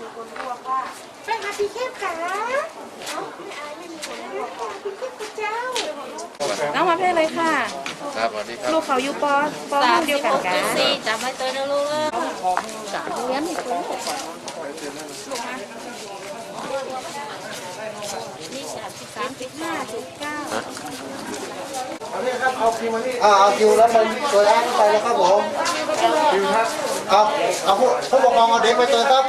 มีคนบวกว่าไปหาพี่เข้มขาเอ้าไม่อายไม่มีคนบวกว่าพี่เข้มกับเจ้าน้องมาเพศเลยค่ะ ครับสวัสดีครับลูกเขาอยู่ปอปอห้องเดียวกันกันสี่จำไว้ตัวนะลูกเอ้ยเลี้ยงอีกคนนี่สามสิบสามสิบห้าสิบเก้าอ่าเอาคิวแล้วมันตัวแรกไปแล้วครับผมคิวครับ ครับเอาผู้ผู้ปกครองเอาเด็กไปเจอครับ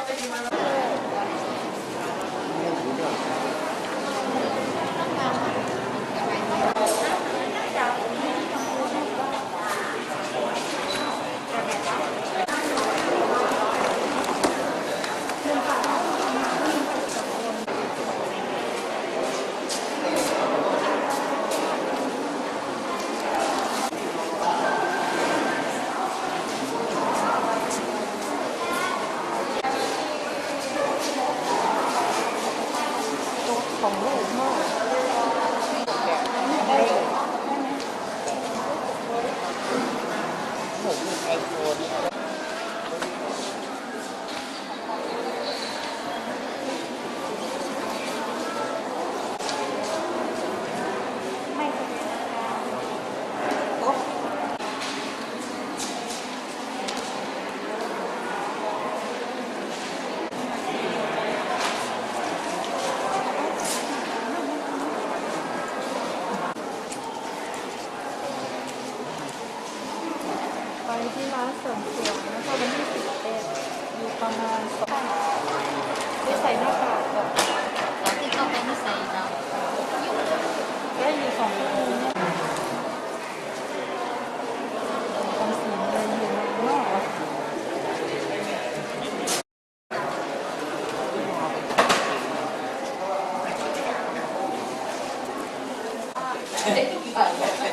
ไปที่ร้านเสริมสวยแล้วก็วันที่สิบเอ็ดอยู่ประมาณสองได้ใส่หน้ากากแบบแล้วที่เข้าเป็นนิสัยเราได้อยู่สองคู่เนี่ยทำสีเลยอยู่นอกอ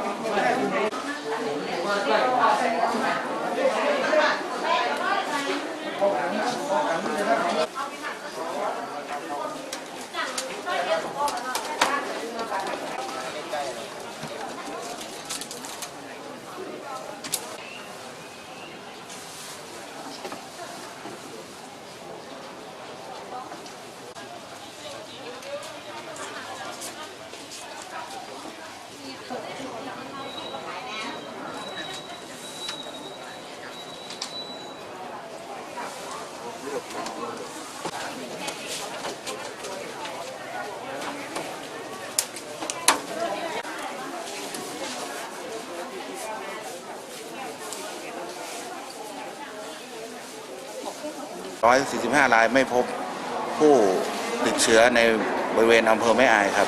ด้วย 145 รายไม่พบผู้ติดเชื้อในบริเวณอำเภอแม่อายครับ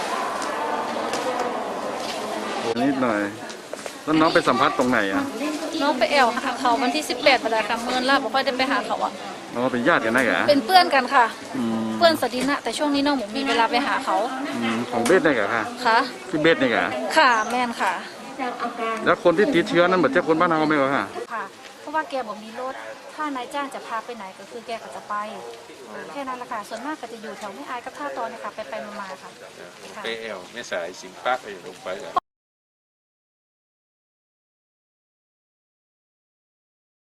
นิดหน่อย แล้วน้องไปสัมผัสตรงไหนอะ น้องไปแอวหาเขาวันที่ 18ไปแล้วค่ะเมินล่าบอกว่าได้ไปหาเขาอะ น้องเป็นญาติกันได้เหรอเป็นเพื่อนกันค่ะ อืมเพื่อนสดินะแต่ช่วงนี้น้องหมูมีเวลาไปหาเขาอืมของเบสได้เหรอค่ะค่ะพี่เบสได้เหรอค่ะแม่นค่ะ แล้วคนที่ติดเชื้อนั้นเหมือนเจ้าคนบ้านเราไหมเหรอค่ะค่ะ เพราะว่าแกบอกมีรถ ถ้านายจ้างจะพาไปไหนก็คือแกก็จะไป แค่นั้นแหละค่ะ ส่วนมากก็จะอยู่แถวไม่อายกับท่าตอนเนะคะไปไปๆมาๆค่ะค่ะไปแอวแม่สายสิงปักไปลงไปกัน